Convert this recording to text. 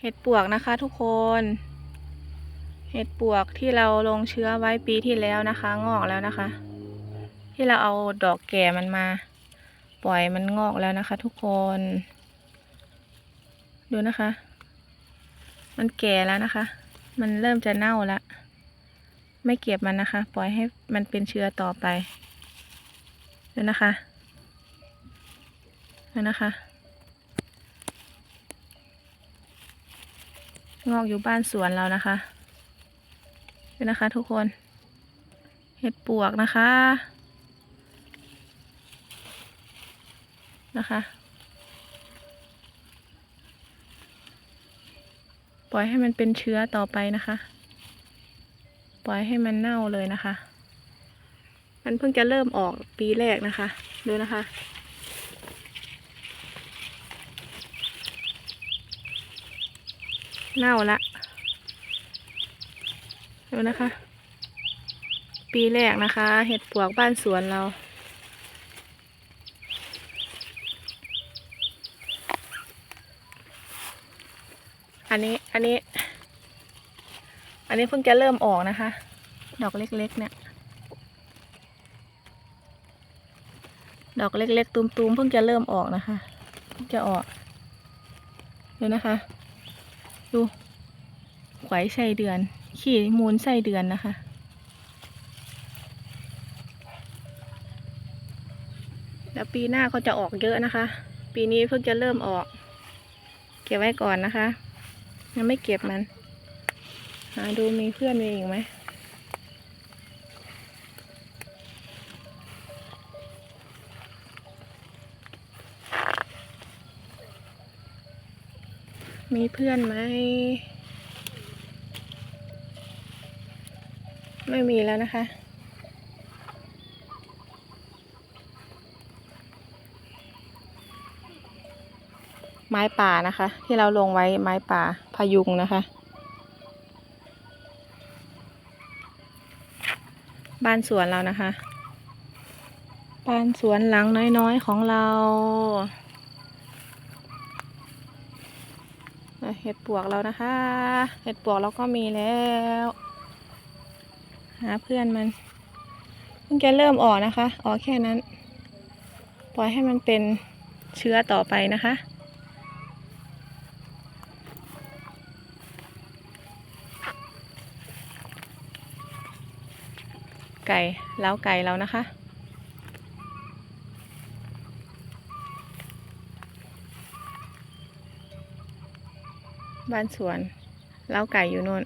เห็ดปวกนะคะทุกคน เห็ดปวกที่เราลงเชื้อไว้ปีที่แล้วนะคะ งอกแล้วนะคะ ที่เราเอาดอกแก่มันมา ปล่อยมันงอกแล้วนะคะ ทุกคน ดูนะคะ มันแก่แล้วนะคะ มันเริ่มจะเน่าแล้วไม่เก็บมันนะคะ ปล่อยให้มันเป็นเชื้อต่อไปดูนะคะดูนะคะ งอกอยู่บ้านสวนเรานะคะดูนะคะ ทุกคน เห็ดปวกนะคะ นะคะ ปล่อยให้มันเป็นเชื้อต่อไปนะคะ ปล่อยให้มันเน่าเลยนะคะ มันเพิ่งจะเริ่มออกปีแรกนะคะ ดูนะคะ เน่าละดูนะคะ ปีแรกนะคะ เห็ดปวกบ้านสวนเราอันนี้ อันนี้ อันนี้เพิ่งจะเริ่มออกนะคะ ดอกเล็กๆ เนี่ย ดอกเล็กๆ ตูมๆ เพิ่งจะเริ่มออกนะคะ เพิ่งจะออก ดูนะคะ ดูไขวไส้เดือน ขี้มูลไส้เดือนนะคะ แล้วปีหน้าเขาจะออกเยอะนะคะ ปีนี้เพิ่งจะเริ่มออก เก็บไว้ก่อนนะคะ ยังไม่เก็บมัน หาดูมีเพื่อนมีอีกไหม มีเพื่อนไหม ไม่มีแล้วนะคะ ไม้ป่านะคะ ที่เราลงไว้ไม้ป่าพายุงนะคะ บ้านสวนเรานะคะ บ้านสวนหลังน้อยๆของเราอะ เห็ดปวกเรานะคะ เห็ดปวกเราก็มีแล้ว หาเพื่อนมันเพิ่งจะเริ่มออกนะคะ ออกแค่นั้น ปล่อยให้มันเป็นเชื้อต่อไปนะคะไก่เล้าไก่เรานะคะ บ้านสวนเล้าไก่อยู่โน่น